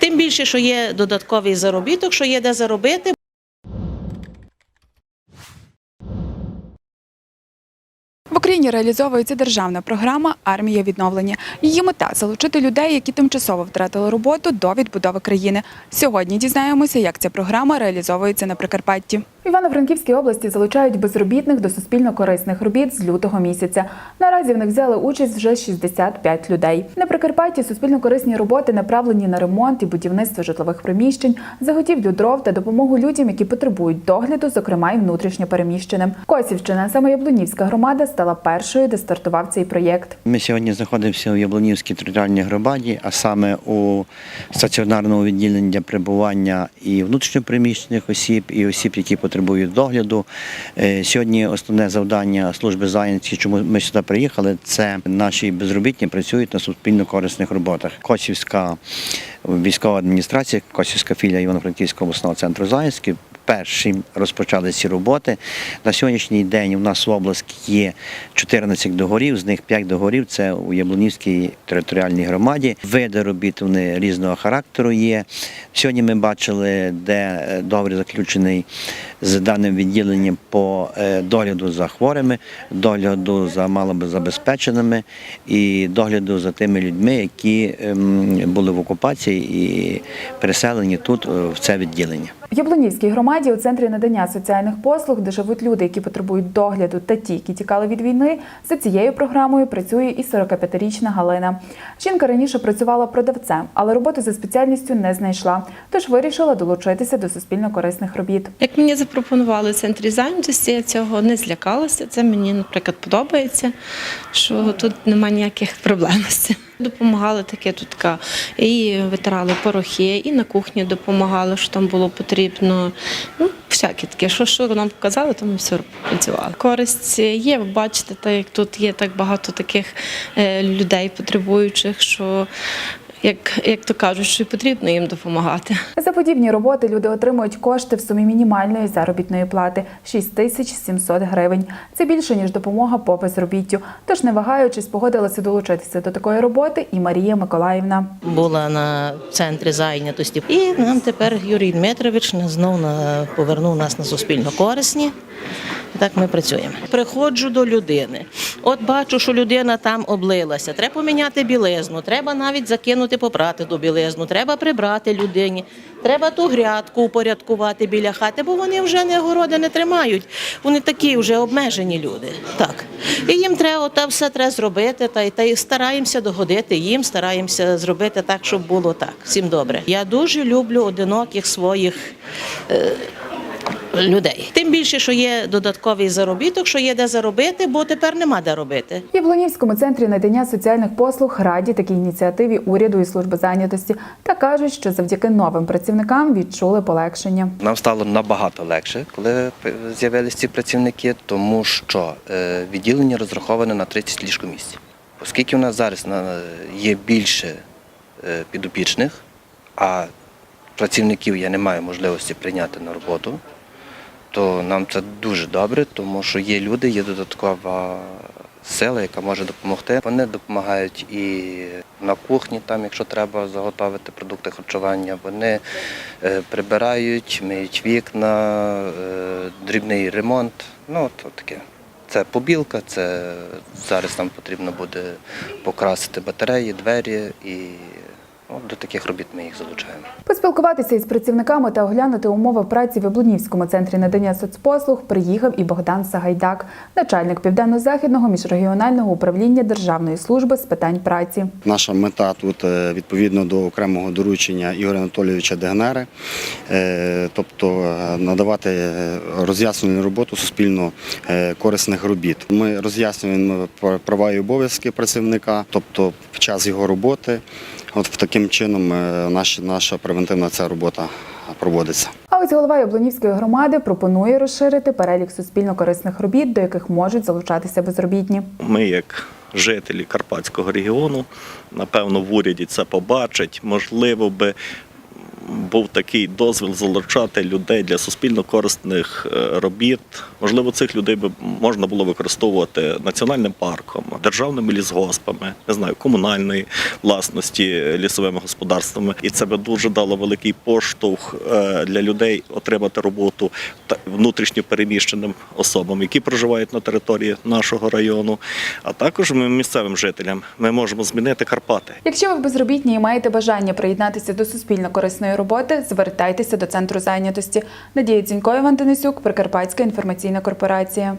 Тим більше, що є додатковий заробіток, що є де заробити. В Україні реалізовується державна програма Армія відновлення. Її мета залучити людей, які тимчасово втратили роботу до відбудови країни. Сьогодні дізнаємося, як ця програма реалізовується на Прикарпатті. В Івано-Франківській області залучають безробітних до суспільно корисних робіт з лютого місяця. Наразі в них взяли участь вже 65 людей. На Прикарпатті суспільно корисні роботи направлені на ремонт і будівництво житлових приміщень, заготівлю дров та допомогу людям, які потребують догляду, зокрема й внутрішньо переміщеним. Косівщина, саме Яблунівська громада, стала першою, де стартував цей проєкт. Ми сьогодні знаходимося у Яблонівській територіальній громаді, а саме у стаціонарному відділенні для прибування і внутрішньопереміщених осіб, і осіб, які потребують догляду. Е, Сьогодні основне завдання служби зайнятості, чому ми сюди приїхали, це наші безробітні працюють на суспільно корисних роботах. Косівська військова адміністрація, Косівська філія Івано-Франківського обласного центру зайнятості перші розпочали ці роботи. На сьогоднішній день у нас в області є 14 договорів, з них 5 договорів це у Яблунівській територіальній громаді. Види робіт вони різного характеру є. Сьогодні ми бачили, де е, договір заключений з даним відділенням по е, догляду за хворими, догляду за малозабезпеченими і догляду за тими людьми, які ем, були в окупації і переселені тут е, в це відділення. В Яблунівській громаді у центрі надання соціальних послуг, де живуть люди, які потребують догляду та ті, які тікали від війни, за цією програмою працює і 45-річна Галина. Жінка раніше працювала продавцем, але роботу за спеціальністю не знайшла, тож вирішила долучитися до суспільно корисних робіт. Як мені запропонували в центрі зайнятості, я цього не злякалася. Це мені, наприклад, подобається, що тут немає ніяких проблем. Допомагали таке тут і витирали порохи, і на кухні допомагали, що там було потрібно. Ну, всяке таке, що, що нам показали, то ми все працювали. Користь є, ви бачите, так як тут є так багато таких е, людей, потребуючих, що як, як то кажуть, що потрібно їм допомагати. За подібні роботи люди отримують кошти в сумі мінімальної заробітної плати 6 тисяч 700 гривень. Це більше ніж допомога по безробіттю. Тож, не вагаючись, погодилася долучитися до такої роботи і Марія Миколаївна. Була на центрі зайнятості. І нам тепер Юрій Дмитрович знов на, повернув нас на суспільно корисні. Так ми працюємо. Приходжу до людини. От бачу, що людина там облилася. Треба поміняти білизну, треба навіть закинути попрати до білизну, треба прибрати людині, треба ту грядку упорядкувати біля хати, бо вони вже не городи не тримають. Вони такі вже обмежені люди. Так. І їм треба та все треба зробити, та, й- та й стараємося догодити їм, стараємося зробити так, щоб було так. Всім добре. Я дуже люблю одиноких своїх людей. Тим більше, що є додатковий заробіток, що є де заробити, бо тепер нема де робити. В Яблунівському центрі надання соціальних послуг раді такій ініціативі уряду і служби зайнятості та кажуть, що завдяки новим працівникам відчули полегшення. Нам стало набагато легше, коли з'явилися ці працівники, тому що е, відділення розраховане на 30 ліжкомісць. Оскільки у нас зараз є більше е, підопічних, а працівників я не маю можливості прийняти на роботу, то нам це дуже добре, тому що є люди, є додаткова сила, яка може допомогти. Вони допомагають і на кухні, там, якщо треба заготовити продукти харчування. Вони е, прибирають, миють вікна, е, дрібний ремонт. Ну, от таке. Це побілка, це зараз нам потрібно буде покрасити батареї, двері і от, до таких робіт ми їх залучаємо. Поспілкуватися із працівниками та оглянути умови праці в Яблунівському центрі надання соцпослуг приїхав і Богдан Сагайдак, начальник південно-західного міжрегіонального управління Державної служби з питань праці. Наша мета тут е, відповідно до окремого доручення Ігоря Анатолійовича Дегнери, е, тобто е, надавати роз'яснювальну роботу суспільно корисних робіт. Ми роз'яснюємо пр- права і обов'язки працівника, тобто під час його роботи. От таким чином е, наша, наша превентивна ця робота проводиться. А ось голова Яблонівської громади пропонує розширити перелік суспільно корисних робіт, до яких можуть залучатися безробітні. Ми, як жителі Карпатського регіону, напевно, в уряді це побачать. Можливо, би був такий дозвіл залучати людей для суспільно корисних е, робіт. Можливо, цих людей би можна було використовувати національним парком, державними лісгоспами, не знаю, комунальної власності лісовими господарствами. І це би дуже дало великий поштовх е, для людей отримати роботу внутрішньо переміщеним особам, які проживають на території нашого району, а також місцевим жителям. Ми можемо змінити Карпати. Якщо ви безробітні і маєте бажання приєднатися до суспільно корисної роботи, звертайтеся до центру зайнятості. Надія Дзінько, Іван Денисюк, Прикарпатська інформаційна корпорація.